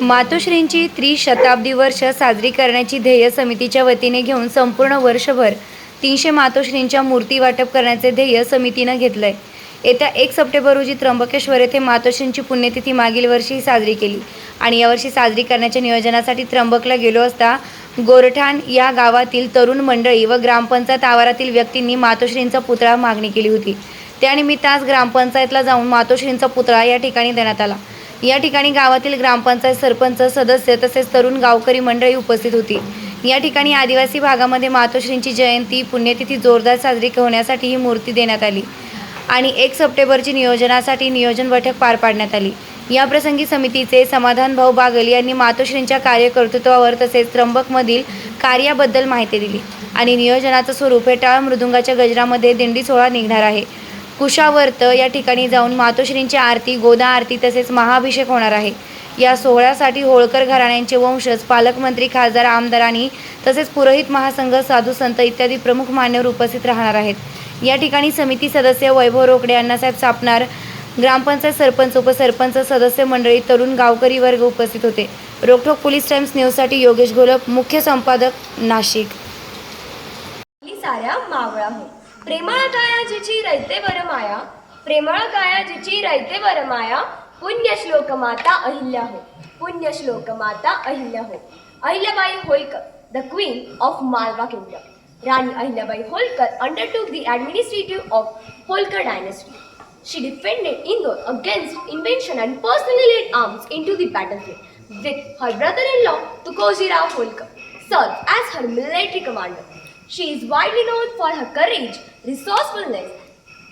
मातोश्रींची त्रिशताब्दी वर्ष साजरी करण्याची ध्येय समितीच्या वतीने घेऊन संपूर्ण वर्षभर तीनशे मातोश्रींच्या मूर्ती वाटप करण्याचे ध्येय समितीनं घेतलंय. येत्या एक सप्टेंबर रोजी त्र्यंबकेश्वर येथे मातोश्रींची पुण्यतिथी मागील वर्षी साजरी केली आणि यावर्षी साजरी करण्याच्या नियोजनासाठी त्र्यंबकला गेलो असता गोरठाण या गावातील तरुण मंडळी व ग्रामपंचायत आवारातील व्यक्तींनी मातोश्रींचा पुतळा मागणी केली होती. त्यानिमित्त आज ग्रामपंचायतला जाऊन मातोश्रींचा पुतळा या ठिकाणी देण्यात आला. या ठिकाणी गावातील ग्रामपंचायत सरपंच सदस्य तसेच तरुण गावकरी मंडळी उपस्थित होती. या ठिकाणी आदिवासी भागामध्ये मातोश्रींची जयंती पुण्यतिथी जोरदार साजरी होण्यासाठी ही मूर्ती देण्यात आली आणि एक सप्टेंबरची नियोजनासाठी नियोजन बैठक पार पाडण्यात आली. याप्रसंगी समितीचे समाधान भाऊ बागल यांनी मातोश्रींच्या कार्यकर्तृत्वावर तसेच त्र्यंबकमधील कार्याबद्दल माहिती दिली आणि नियोजनाचं स्वरूप हे टाळ मृदुंगाच्या गजरामध्ये दिंडी सोहळा निघणार आहे. कुशावर्त या ठिकाणी जाऊन मातोश्रींची आरती गोदा आरती तसेच महाभिषेक होणार आहे. या सोहळ्यासाठी होळकर घराण्यांचे वंशज पालकमंत्री खासदार आमदारांनी तसेच पुरोहित महासंघ साधू संत इत्यादी प्रमुख मान्यवर उपस्थित राहणार आहेत. या ठिकाणी समिती सदस्य वैभव रोकडे अण्णासाहेब सापणार ग्रामपंचायत सरपंच उपसरपंच सदस्य मंडळी तरुण गावकरी वर्ग उपस्थित होते. रोकठोक पोलीस टाइम्स न्यूजसाठी योगेश घोलप मुख्य संपादक नाशिक. साऱ्या मावळा प्रेमळ काया जिची रैते वर माया प्रेमळ काया जिची रैते वर माया पुण्य श्लोक माता अहिल्या हो पुण्य श्लोक माता अहिल्या हो Ahilyabai Holkar the queen of Malwa kingdom Rani Ahilyabai Holkar undertook the administrative of Holkar dynasty She defended Indore against invasion and personally led arms into the battlefield with her brother-in-law Tukojirao Holkar served as her military commander. She is widely known for her courage, resourcefulness,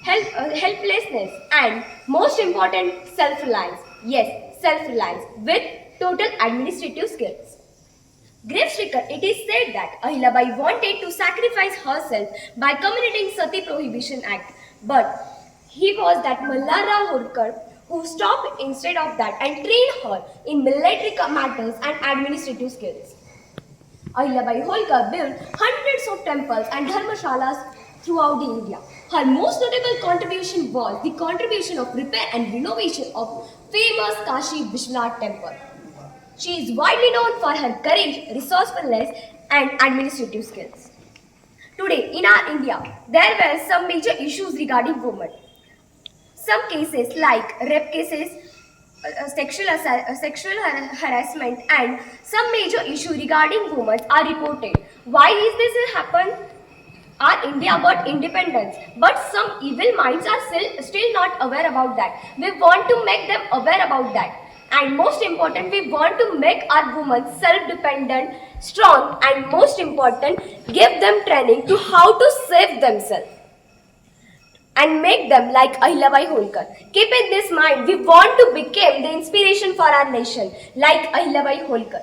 help, uh, helplessness, and most important, self-reliance. Yes, self-reliance with total administrative skills. Grave it is said that Ahilabai wanted to sacrifice herself by committing Sati Prohibition Act, but he was that Mallara Holkar who stopped instead of that and trained her in military matters and administrative skills. Ahilabai Holkar built hundreds of temples and dharmashalas throughout India. Her most notable contribution was the contribution of repair and renovation of famous Kashi Vishwanath temple. She is widely known for her courage, resourcefulness, and administrative skills. Today, in our India, there were some major issues regarding women. Some cases, like rape cases, uh, sexual, uh, sexual har- harassment, and some major issue regarding women are reported. Why is this happen? Our India got independence, but some evil minds are still, still not aware about that. We want to make them aware about that. And most important, we want to make our women self-dependent, strong, and most important, give them training to how to save themselves and make them like Ahilabai Holkar. Keep in this mind, we want to become the inspiration for our nation, like Ahilabai Holkar.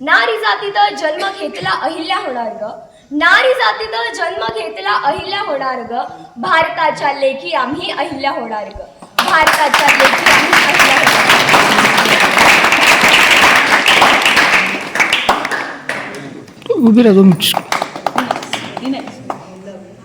नारी जातीत जन्म घेतला अहिल्या होणार ग नारी जातीत जन्म घेतला अहिल्या होणार ग भारताच्या लेखी आम्ही अहिल्या होणार ग भारताच्या लेखी आम्ही अहिल्या होणार उभी राहा